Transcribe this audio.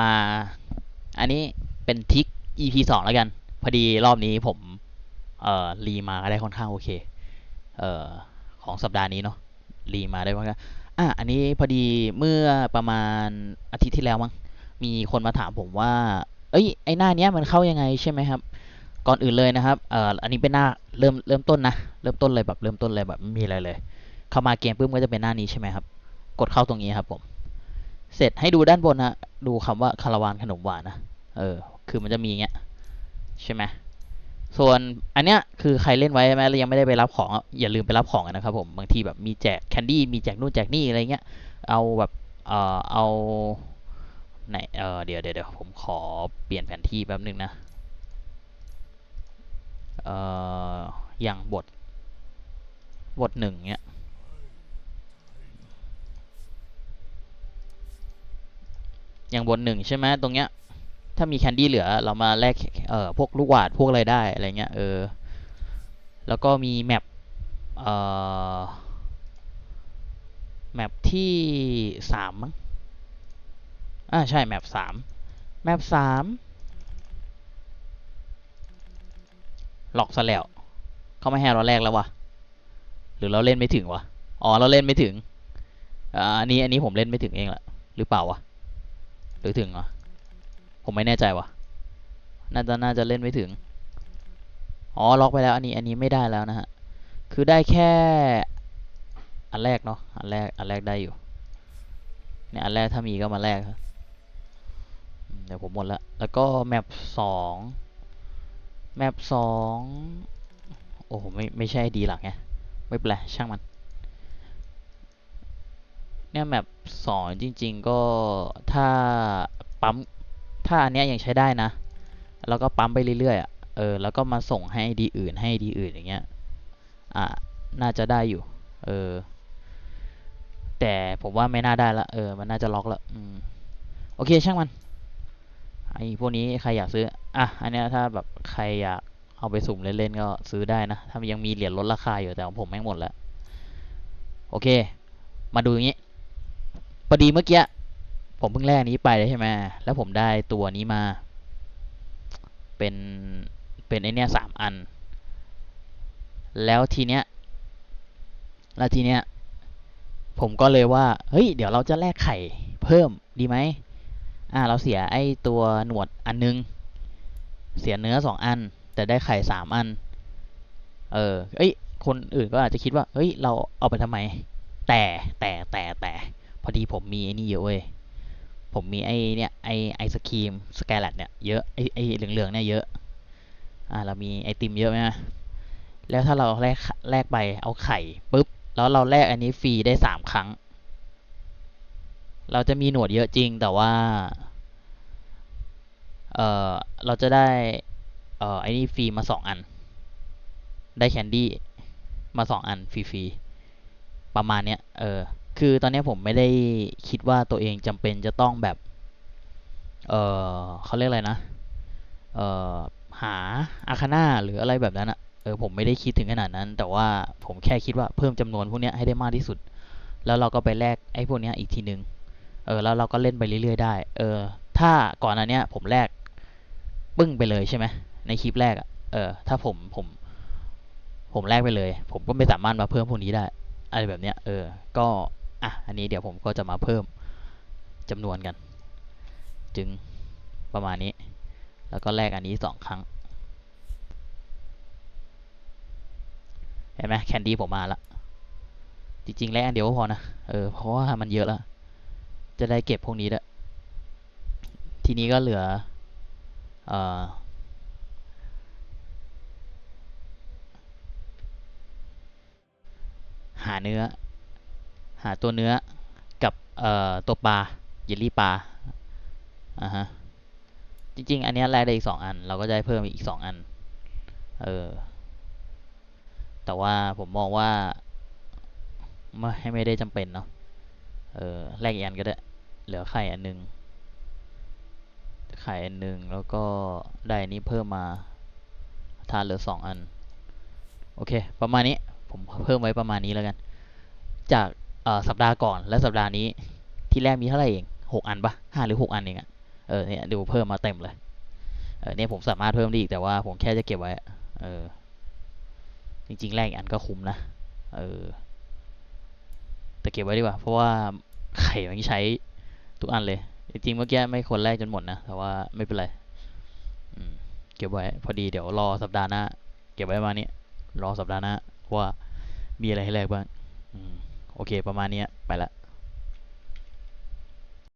มาอันนี้เป็นทิก EP สองแล้วกัน พอดีรอบนี้ผมเอ่อรีมาได้ค่อนข้างโอเคเอ่อของสัปดาห์นี้เนาะรีมาได้ค่อนข้างอะอันนี้พอดีเมื่อประมาณอาทิตย์ที่แล้วมั้งมีคนมาถามผมว่า เอ้ยไอหน้าเนี้ยมันเข้ายังไงใช่ไหมครับ ก่อนอื่นเลยนะครับเอ่ออันนี้เป็นหน้าเริ่มเริ่มต้นนะเริ่มต้นเลยแบบเริ่มต้นเลยแบบไม่มีอะไรเลย เข้ามาเกมปุ๊บก็จะเป็นหน้านี้ใช่ไหมครับ กดเข้าตรงนี้ครับผม เสร็จให้ดูด้านบนนะดูคำว่าคาราวานขนมหวานนะเออ คือมันจะมีอย่างเงี้ยใช่ไหมส่วนอันเนี้ยคือใครเล่นไว้ใช่ไหมแล้วยังไม่ได้ไปรับของอย่าลืมไปรับของกันนะครับผมบางทีแบบมีแจกแคนดี้มีแจกนู่นแจกนี่อะไรเงี้ยเอาแบบเอ่อเอาไหนเออเดี๋ยวเดี๋ยวเดี๋ยวผมขอเปลี่ยนแผนที่แป๊บนึงนะเอ่ออย่างบทบทหนึ่งเนี้ย อย่างบทหนึ่งใช่ไหมตรงเนี้ยถ้ามีแคนดี้เหลือเรามาแลกเอ่อพวกลูกหวาดพวกอะไรได้อะไรเงี้ยเออแล้วก็มีแมปเอ่อแมปที่สามมั้งอ่าใช่แมปสามแมปสามหลอกซะแล้วเขาไม่ให้เราแลกแล้ววะหรือเราเล่นไม่ถึงวะอ๋อเราเล่นไม่ถึงอ่าอันนี้อันนี้ผมเล่นไม่ถึงเองแหละหรือเปล่าวะ หรือถึงวะผมไม่แน่ใจว่ะ น่าจะน่าจะเล่นไม่ถึง อ๋อ ล็อกไปแล้ว อันนี้อันนี้ไม่ได้แล้วนะฮะ คือได้แค่ อันแรกเนาะ อันแรก อันแรกได้อยู่ เนี่ยอันแรกถ้ามีก็มาแรกครับเดี๋ยวผมหมดละ แล้วก็แมปสองแมปสองโอ้โหไม่ไม่ใช่ดีหลักไง ไม่เป็นไรช่างมัน เนี่ยแมปสองจริง ๆ ก็ถ้าปั๊มถ้าอันเนี้ยยังใช้ได้นะ แล้วก็ปั๊มไปเรื่อยๆอะเออแล้วก็มาส่งให้ดีอื่นให้ดีอื่นอย่างเงี้ยอะน่าจะได้อยู่ เออ แต่ผมว่าไม่น่าได้ละเออ มันน่าจะล็อกละอืมโอเคช่างมันไอ้พวกนี้ใครอยากซื้ออะอันเนี้ยถ้าแบบใครอยากเอาไปสุ่มเล่นๆก็ซื้อได้นะ ถ้ายังมีเหรียญลดราคาอยู่แต่ของผมแม่งหมดแล้ว โอเค มาดูอย่างนี้ อดีเมื่อกี้ผมเพิ่งแลกนี้ไปเลยใช่ไหมแล้วผมได้ตัวนี้มา เป็นเป็นไอเนี้ยสามอัน แล้วทีเนี้ยแล้วทีเนี้ยผมก็เลยว่า เฮ้ย เดี๋ยวเราจะแลกไข่เพิ่มดีไหมอ่า เราเสียไอตัวหนวดอันนึง เสียเนื้อสองอัน แต่ได้ไข่สามอัน เออ เอ้ย คนอื่นก็อาจจะคิดว่า เฮ้ย เราเอาไปทำไม แต่แต่แต่แต่ พอดีผมมีไอ้นี่เยอะเว้ยผมมีไอ้เนี่ยไอไอศครีมสแกลตเนี่ยเยอะไอไอเหลืองๆเนี่ยเยอะอ่าเรามีไอติมเยอะไหมแล้วถ้าเราแลกแลกไปเอาไข่ปุ๊บแล้วเราแลกอันนี้ฟรีได้สามครั้ง เราจะมีหนวดเยอะจริงแต่ว่าเออเราจะได้เออไอ้นี่ฟรีมาสองอัน ได้แคนดี้มาสองอันฟรีๆประมาณเนี้ยเออ คือตอนนี้ผมไม่ได้คิดว่าตัวเองจำเป็นจะต้องแบบ เออเขาเรียกอะไรนะ เออหาอาคาน่าหรืออะไรแบบนั้นอะเออผมไม่ได้คิดถึงขนาดนั้น แต่ว่าผมแค่คิดว่าเพิ่มจำนวนพวกนี้ให้ได้มากที่สุด แล้วเราก็ไปแลกไอ้พวกนี้อีกทีนึง เออแล้วเราก็เล่นไปเรื่อยๆได้ เออ ถ้าก่อนอันเนี้ยผมแลกปึ้งไปเลยใช่ไหมในคลิปแรกอะเออ ถ้าผมผม ผมแลกไปเลย ผมก็ไม่สามารถมาเพิ่มพวกนี้ได้อะไรแบบเนี้ย เออ ก็ อะอันนี้เดี๋ยวผมก็จะมาเพิ่มจำนวนกัน จึงประมาณนี้ แล้วก็แลกอันนี้สองครั้ง เห็นไหมแคนดี้ผมมาละจริงๆแลกอันเดียวก็พอนะ เออ เพราะว่ามันเยอะแล้ว จะได้เก็บพวกนี้ด้วยทีนี้ก็เหลือเออหาเนื้อ หาตัวเนื้อกับเอ่อตัวปลาเยลลี่ปลาอ่าฮะจริงๆ อันนี้แลกได้อีกสองอัน เราก็จะได้เพิ่มอีกสองอัน เออ แต่ว่าผมมองว่าไม่ให้ไม่ได้จำเป็นเนาะ เออแลกอีกอันก็ได้ เหลือไข่อันหนึง ไข่อันหนึง แล้วก็ได้อันนี้เพิ่มมาทานเหลือสองอัน โอเค ประมาณนี้ ผมเพิ่มไว้ประมาณนี้แล้วกัน จาก สัปดาห์ก่อนและสัปดาห์นี้ที่แรกมีเท่าไหร่เองหกอันปะห้าหรือหกอันเองอะเออเนี่ยดูเพิ่มมาเต็มเลยเออเนี่ยผมสามารถเพิ่มได้อีกแต่ว่าผมแค่จะเก็บไว้เออจริงๆแรกอีกอันก็คุ้มนะเออแต่เก็บไว้ดีกว่า เพราะว่าไข่มันใช้ทุกอันเลย จริงๆเมื่อกี้ไม่ควรแลกจนหมดนะ แต่ว่าไม่เป็นไรเก็บไว้ พอดีเดี๋ยวรอสัปดาห์หน้า เก็บไว้มานี้รอสัปดาห์หน้าว่ามีอะไรให้แลกบ้างอืม โอเค ประมาณนี้ไปละ